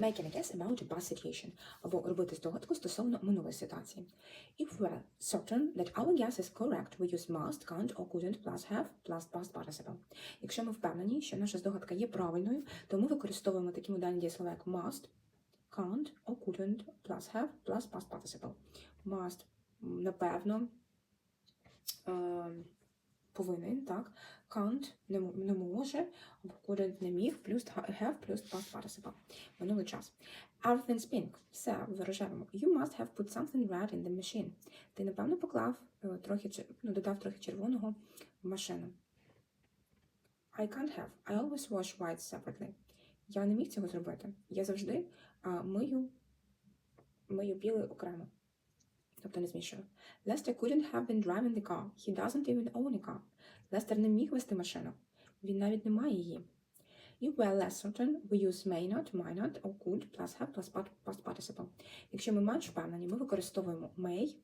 Making a guess about a past situation, або робити здогадку стосовно минулої ситуації. If we're certain that our guess is correct, we use must, can't or couldn't plus have plus past participle. Якщо ми впевнені, що наша здогадка є правильною, то ми використовуємо такі модальні дієслова, як must, can't or couldn't plus have plus past participle. Must, напевно, е, повинен, так? Can't не, не може, або couldn't не міг, плюс have, плюс past participle. Минулий час. Everything's pink. Все в рожевому. You must have put something red in the machine. Ти, напевно, поклав е, трохи, ну, додав трохи червоного в машину. I can't have. I always wash white separately. Я не міг цього зробити. Я завжди а, мию, мию біле окремо. Тобто не змішую. Lester couldn't have been driving the car. He doesn't even own a car. Лестер не міг вести машину. Він навіть не має її. If we're less certain, we use may not, might not, or could plus have plus past participle. Якщо ми менш впевнені, ми використовуємо may,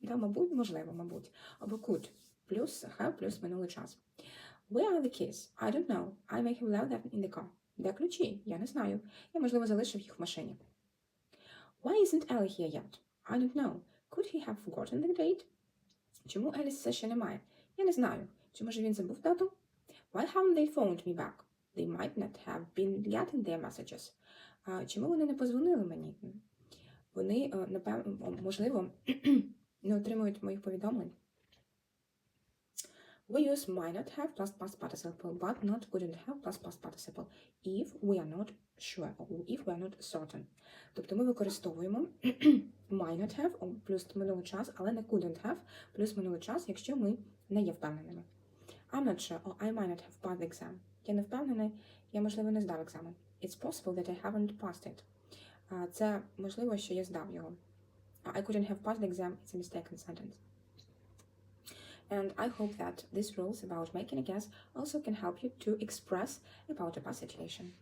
да, мабуть, можливо, мабуть, або could, плюс have, плюс минулий час. Where are the keys? I don't know. I may have left them in the car. Де ключі? Я не знаю. Я, можливо, залишив їх в машині. Why isn't Ellie here yet? I don't know. Could he have forgotten the date? Чому Еліс все ще немає? Я не знаю. Чи може він забув дату? Why haven't they phoned me back? They might not have been getting their messages. А, чому вони не позвонили мені? Вони, е, напевно, можливо, не отримують моїх повідомлень. We use might not have plus past participle, but not couldn't have plus past participle if we are not sure, or if we are not certain. Тобто ми використовуємо might not have плюс минулий час, але не couldn't have плюс минулий час, якщо ми не є впевненими. I'm not sure, or I might not have passed the exam. Я не впевнений, я, можливо, не здав екзамен. It's possible that I haven't passed it. А, Це можливо, що я здав його. А, I couldn't have passed the exam. It's a mistaken sentence. And I hope that these rules about making a guess also can help you to express about a past situation.